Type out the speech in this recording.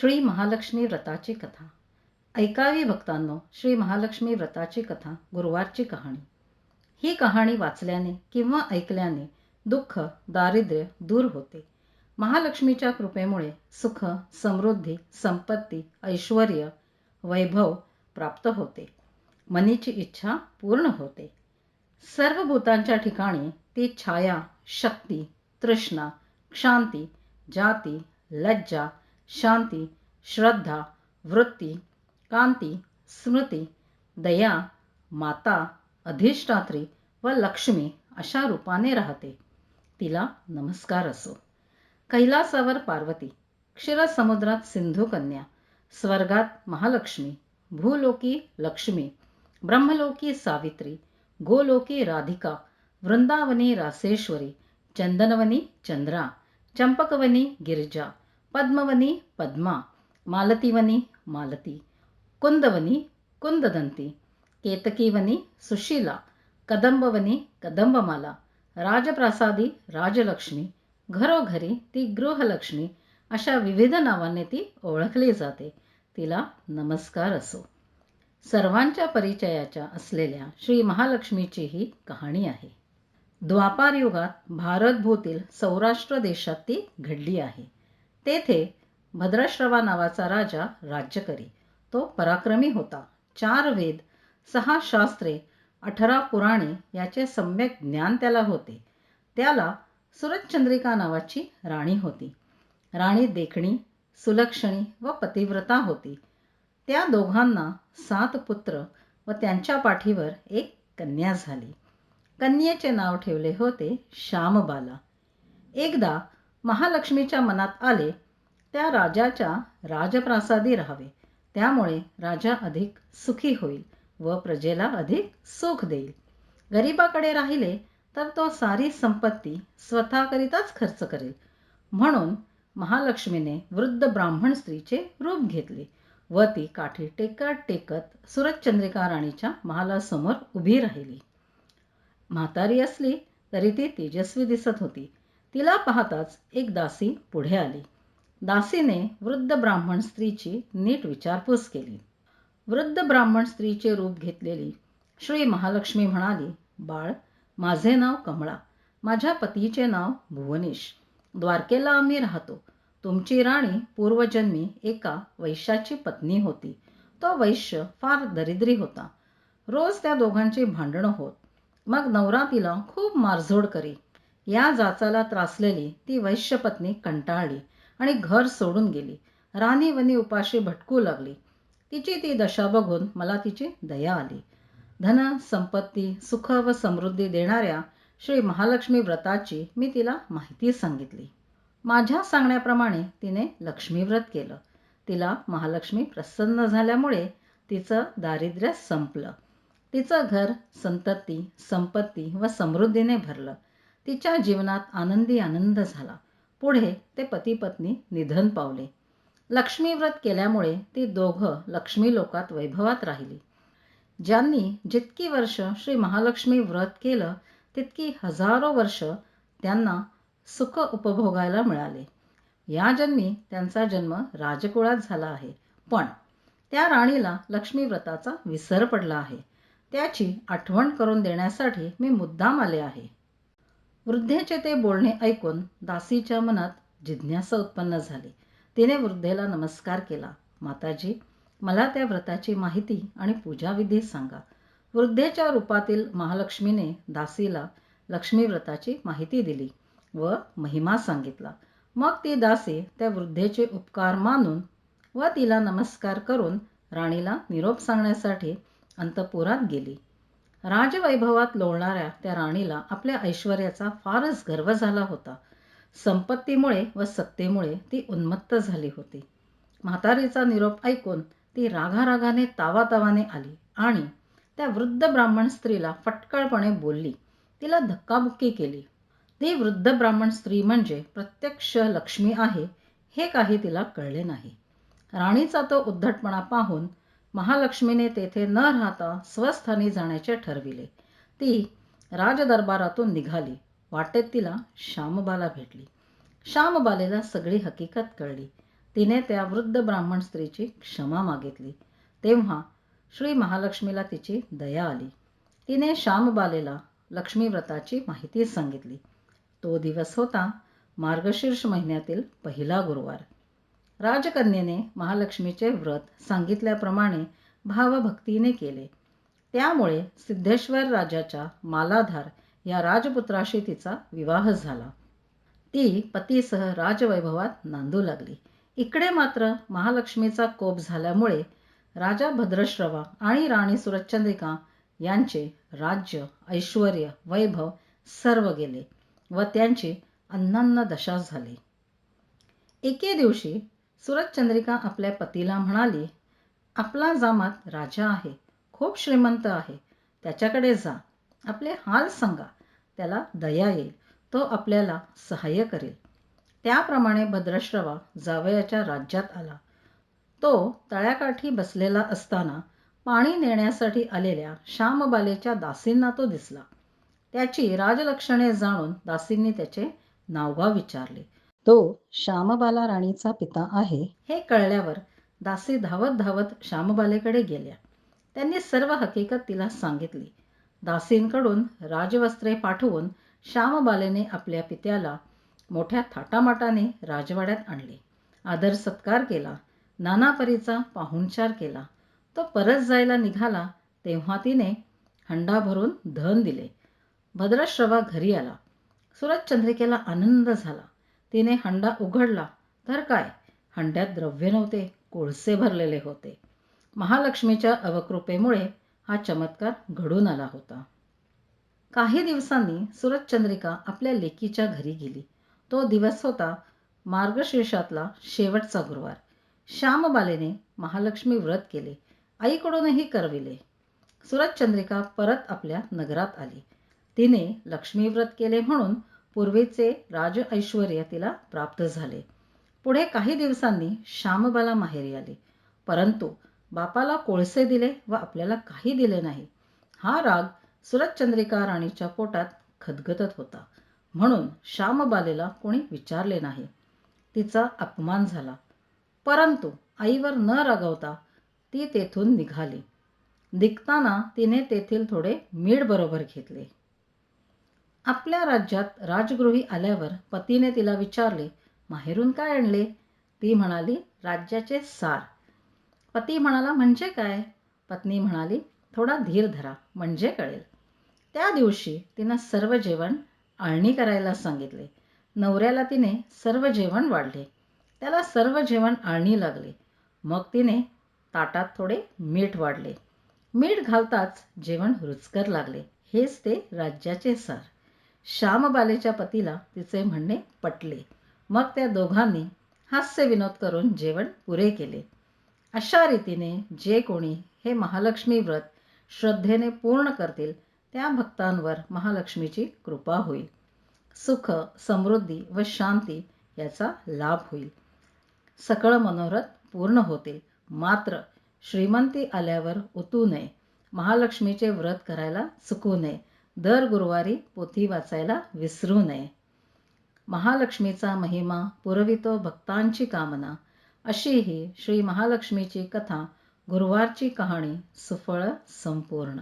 श्री महालक्ष्मी व्रताची कथा. ऐकावी भक्तांनो श्री महालक्ष्मी व्रताची कथा गुरुवारची कहाणी. ही कहाणी वाचल्याने किंवा ऐकल्याने दुःख दारिद्र्य दूर होते. महालक्ष्मीच्या कृपेमुळे सुख समृद्धी संपत्ती ऐश्वर वैभव प्राप्त होते. मनीची इच्छा पूर्ण होते. सर्व भूतांच्या ठिकाणी ती छाया शक्ती तृष्णा क्षांती जाती लज्जा शांती श्रद्धा वृत्ती कांती स्मृती दया माता अधिष्ठात्री व लक्ष्मी अशा रूपाने राहते. तिला नमस्कार असो. कैलासावर पार्वती क्षीरसमुद्रात सिंधुकन्या स्वर्गात महालक्ष्मी भूलोकी लक्ष्मी ब्रह्मलोकी सावित्री गोलोकी राधिका वृंदावनी रासेश्वरी चंदनवनी चंद्रा चंपकवनी गिरिजा पद्मवनी पद्मा मालतीवनी मालती कुंदवनी कुंददंती केतकीवनी सुशीला कदंबवनी कदंबमाला राजप्रासादी राजलक्ष्मी घरोघरी ती गृहलक्ष्मी अशा विविध नावाने ती ओळखली जाते तिला नमस्कार असो सर्वांच्या परिचयाच्या असलेल्या श्री महालक्ष्मीची ही कहाणी आहे द्वापार युगात भारतभूतील सौराष्ट्र देशात ती घडली आहे तेथे भद्रश्रवा नावाचा राजा राज्य करी. तो पराक्रमी होता. चार वेद सहा शास्त्रे अठरा पुराणे याचे सम्यक ज्ञान त्याला होते. त्याला सुरतचंद्रिका नावाची राणी होती. राणी देखणी सुलक्षणी व पतिव्रता होती. त्या दोघांना सात पुत्र व त्यांच्या पाठीवर एक कन्या झाली. कन्येचे नाव ठेवले होते श्यामबाला. एकदा महालक्ष्मीच्या मनात आले त्या राजाच्या राजप्रासादी राहावे. त्यामुळे राजा अधिक सुखी होईल व प्रजेला अधिक सुख देईल. गरिबाकडे राहिले तर तो सारी संपत्ती स्वतःकरिताच खर्च करेल. म्हणून महालक्ष्मीने वृद्ध ब्राह्मण स्त्रीचे रूप घेतले व ती काठी टेकत टेकत सुरतचंद्रिका राणीच्या महालासमोर उभी राहिली. म्हातारी असली तरी ती तेजस्वी दिसत होती. तिला पाहताच एक दासी पुढे आली. दासीने वृद्ध ब्राह्मण स्त्रीची नीट विचारपूस केली. वृद्ध ब्राह्मण स्त्रीचे रूप घेतलेली श्री महालक्ष्मी म्हणाली बाळ माझे नाव कमळा माझ्या पतीचे नाव भुवनेश. द्वारकेला आम्ही राहतो. तुमची राणी पूर्वजन्मी एका वैश्याची पत्नी होती. तो वैश्य फार दरिद्री होता. रोज त्या दोघांची भांडणं होत. मग नवरा तिला खूप मारझोड करी या जाचाला त्रासलेली ती वैश्यपत्नी कंटाळली आणि घर सोडून गेली. राणी वनी उपाशी भटकू लागली. तिची ती दशा बघून मला तिची दया आली. धन संपत्ती सुख व समृद्धी देणाऱ्या श्री महालक्ष्मी व्रताची मी तिला माहिती सांगितली. माझ्या सांगण्याप्रमाणे तिने लक्ष्मी व्रत केलं. तिला महालक्ष्मी प्रसन्न झाल्यामुळे तिचं दारिद्र्य संपलं. तिचं घर संतती संपत्ती व समृद्धीने भरलं. तिच्या जीवनात आनंदी आनंद झाला. पुढे ते पती पत्नी निधन पावले. लक्ष्मी व्रत केल्यामुळे ती दोघं लक्ष्मी लोकात वैभवात राहिली. ज्यांनी जितकी वर्ष श्री महालक्ष्मी व्रत केलं तितकी हजारो वर्ष त्यांना सुख उपभोगायला मिळाले. या जन्मी त्यांचा जन्म राजकुळात झाला आहे. पण त्या राणीला लक्ष्मी व्रताचा विसर पडला आहे. त्याची आठवण करून देण्यासाठी मी मुद्दाम आले आहे. वृद्धेचे ते बोलणे ऐकून दासीच्या मनात जिज्ञासा उत्पन्न झाली. तिने वृद्धेला नमस्कार केला. माताजी मला त्या व्रताची माहिती आणि पूजाविधी सांगा. वृद्धेच्या रूपातील महालक्ष्मीने दासीला लक्ष्मी व्रताची माहिती दिली व महिमा सांगितला. मग ती दासी त्या वृद्धेचे उपकार मानून व तिला नमस्कार करून राणीला निरोप सांगण्यासाठी अंतपुरात गेली. राजवैभवात लोळणाऱ्या त्या राणीला आपल्या ऐश्वर्याचा फारच गर्व झाला होता. संपत्तीमुळे व सत्तेमुळे ती उन्मत्त झाली होती. म्हातारीचा निरोप ऐकून ती रागारागाने तावातावाने आली आणि त्या वृद्ध ब्राह्मण स्त्रीला फटकळपणे बोलली. तिला धक्काबुक्की केली. ती वृद्ध ब्राह्मण स्त्री म्हणजे प्रत्यक्ष लक्ष्मी आहे हे काही तिला कळले नाही. राणीचा तो उद्धटपणा पाहून महालक्ष्मीने तेथे न राहता स्वस्थानी जाण्याचे ठरविले. ती राजदरबारातून निघाली. वाटेत तिला श्यामबाला भेटली. श्यामबालेला सगळी हकीकत कळली. तिने त्या वृद्ध ब्राह्मण स्त्रीची क्षमा मागितली. तेव्हा श्री महालक्ष्मीला तिची दया आली. तिने श्यामबालेला लक्ष्मी व्रताची माहिती सांगितली. तो दिवस होता मार्गशीर्ष महिन्यातील पहिला गुरुवार. राजकन्येने महालक्ष्मीचे व्रत सांगितल्याप्रमाणे भावभक्तीने केले. त्यामुळे सिद्धेश्वर राजाच्या मालाधार या राजपुत्राशी तिचा विवाह झाला. ती पतीसह राजवैभवात नांदू लागली. इकडे मात्र महालक्ष्मीचा कोप झाल्यामुळे राजा भद्रश्रवा आणि राणी सुरचंद्रिका यांचे राज्य ऐश्वर वैभव सर्व गेले व त्यांची अन्नान्न दशा झाली. एके दिवशी सुरचंद्रिका आपल्या पतीला म्हणाली आपला जामात राजा आहे खूप श्रीमंत आहे. त्याच्याकडे जा. आपले हाल सांगा. त्याला दया येईल. तो आपल्याला सहाय्य करेल. त्याप्रमाणे भद्रश्रवा जावयाच्या राज्यात आला. तो तळ्याकाठी बसलेला असताना पाणी नेण्यासाठी आलेल्या श्यामबालेच्या दासींना तो दिसला. त्याची राजलक्षणे जाणून दासींनी त्याचे नावगाव विचारले. तो श्यामबाला राणीचा पिता आहे. हे कळल्यावर दासी धावत धावत श्यामबालेकडे गेल्या. त्यांनी सर्व हकीकत तिला सांगितली. दासींकडून राजवस्त्रे पाठवून श्यामबालेने आपल्या पित्याला मोठ्या थाटामाटाने राजवाड्यात आणले. आदर सत्कार केला. नानापरीचा पाहुणचार केला. तो परत जायला निघाला तेव्हा तिने हंडा भरून धन दिले. भद्रश्रवा घरी आला. सुरजचंद्रिकेला आनंद झाला. तिने हंडा उघडला. तर काय? हंड्यात द्रव्य नव्हते कोळसे भरलेले होते. महालक्ष्मीच्या अवकृपेमुळे हा चमत्कार घडून आला होता. काही दिवसांनी सुरजचंद्रिका आपल्या लेकीच्या घरी गेली. तो दिवस होता मार्गशीर्षातला शेवटचा गुरुवार. श्यामबालेने महालक्ष्मी व्रत केले. आईकडूनही करविले. सुरजचंद्रिका परत आपल्या नगरात आली. तिने लक्ष्मी व्रत केले म्हणून पूर्वीचे राज ऐश्वर तिला प्राप्त झाले. पुढे काही दिवसांनी श्यामबाला माहेरी आली. परंतु बापाला कोळसे दिले व आपल्याला काही दिले नाही. हा राग सुरजचंद्रिका राणीच्या पोटात खदगतत होता. म्हणून श्यामबालेला कोणी विचारले नाही. तिचा अपमान झाला. परंतु आईवर न रागवता ती तेथून निघाली. निघताना तिने तेथील थोडे मीठ बरोबर घेतले. आपल्या राज्यात राजगृही आल्यावर पतीने तिला विचारले माहेरून काय आणले? ती म्हणाली राज्याचे सार. पती म्हणाला म्हणजे काय? पत्नी म्हणाली थोडा धीर धरा म्हणजे कळेल. त्या दिवशी तिनं सर्व जेवण आळणी करायला सांगितले. नवऱ्याला तिने सर्व जेवण वाढले. त्याला सर्व जेवण आळणी लागले. मग तिने ताटात थोडे मीठ वाढले. मीठ घालताच जेवण रुचकर लागले. हेच ते राज्याचे सार. श्यामबालेच्या पतीला तिचे म्हणणे पटले. मग त्या दोघांनी हास्य विनोद करून जेवण पुरे केले. अशा रीतीने जे कोणी हे महालक्ष्मी व्रत श्रद्धेने पूर्ण करतील त्या भक्तांवर महालक्ष्मीची कृपा होईल. सुख समृद्धी व शांती याचा लाभ होईल. सकळ मनोरथ पूर्ण होतील. मात्र श्रीमंती आल्यावर उतू नये. महालक्ष्मीचे व्रत करायला चुकू नये. दर गुरुवारी पोथी वाचायला विसरू नये. महालक्ष्मीचा महिमा पुरवितो भक्तांची कामना अशी ही श्री महालक्ष्मीची कथा गुरुवारची कहाणी सुफळ संपूर्ण.